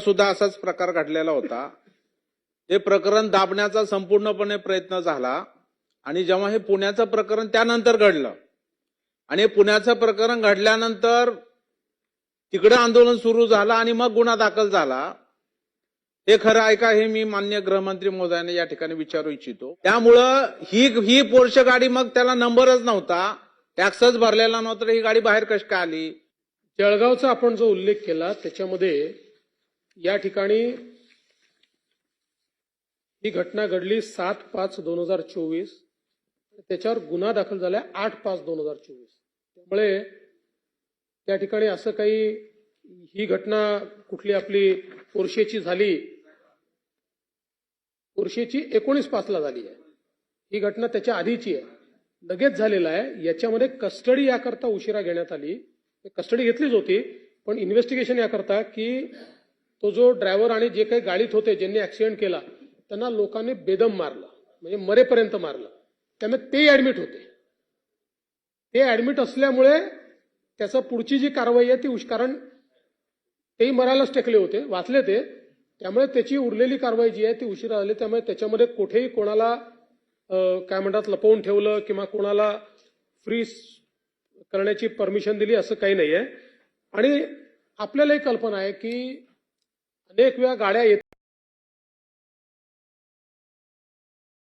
सुद्धा असाच प्रकार घडलेला होता. हे प्रकरण दाबण्याचा संपूर्णपणे प्रयत्न झाला आणि जेव्हा हे पुण्याचं प्रकरण त्यानंतर घडलं आणि पुण्याचं प्रकरण घडल्यानंतर तिकडे आंदोलन सुरू झालं आणि मग गुन्हा दाखल झाला. हे खरं ऐका हे मी मान्य गृहमंत्री महोदयाने या ठिकाणी विचारू इच्छितो. त्यामुळं ही ही पोर्श गाडी मग त्याला नंबरच नव्हता. टॅक्सच भरलेला नव्हता. ही गाडी बाहेर कशी काय आली? जळगावचा आपण जो उल्लेख केला त्याच्यामध्ये या ठिकाणी ही घटना घडली सात पाच दोन हजार चोवीस. त्याच्यावर गुन्हा दाखल झाला आठ पाच दोन हजार चोवीस. त्यामुळे त्या ठिकाणी असं काही ही घटना कुठली आपली पोर्शेची झाली? पोर्शेची एकोणीस पाचला झाली आहे. ही घटना त्याच्या आधीची आहे. लगेच झालेला आहे. याच्यामध्ये कस्टडी याकरता उशिरा घेण्यात आली. कस्टडी घेतलीच होती पण इन्व्हेस्टिगेशन याकरता की तो जो ड्रायव्हर आणि जे काही गाडीत होते ज्यांनी ऍक्सिडेंट केला त्यांना लोकांनी बेदम मारलं म्हणजे मरेपर्यंत मारलं. त्यामुळे ते ऍडमिट होते. ते ऍडमिट असल्यामुळे त्याचं पुढची जी कारवाई आहे ती उष्कारण कारण तेही मरायलाच टेकले होते वाचले ते. त्यामुळे त्याची उरलेली कारवाई जी आहे ती उशिरा झाली. त्यामुळे त्याच्यामध्ये कुठेही कोणाला काय म्हणतात लपवून ठेवलं किंवा कोणाला फ्रीज करण्याची परमिशन दिली असं काही नाही आहे आणि आपल्यालाही कल्पना आहे की अनेक वेळा गाड्या येत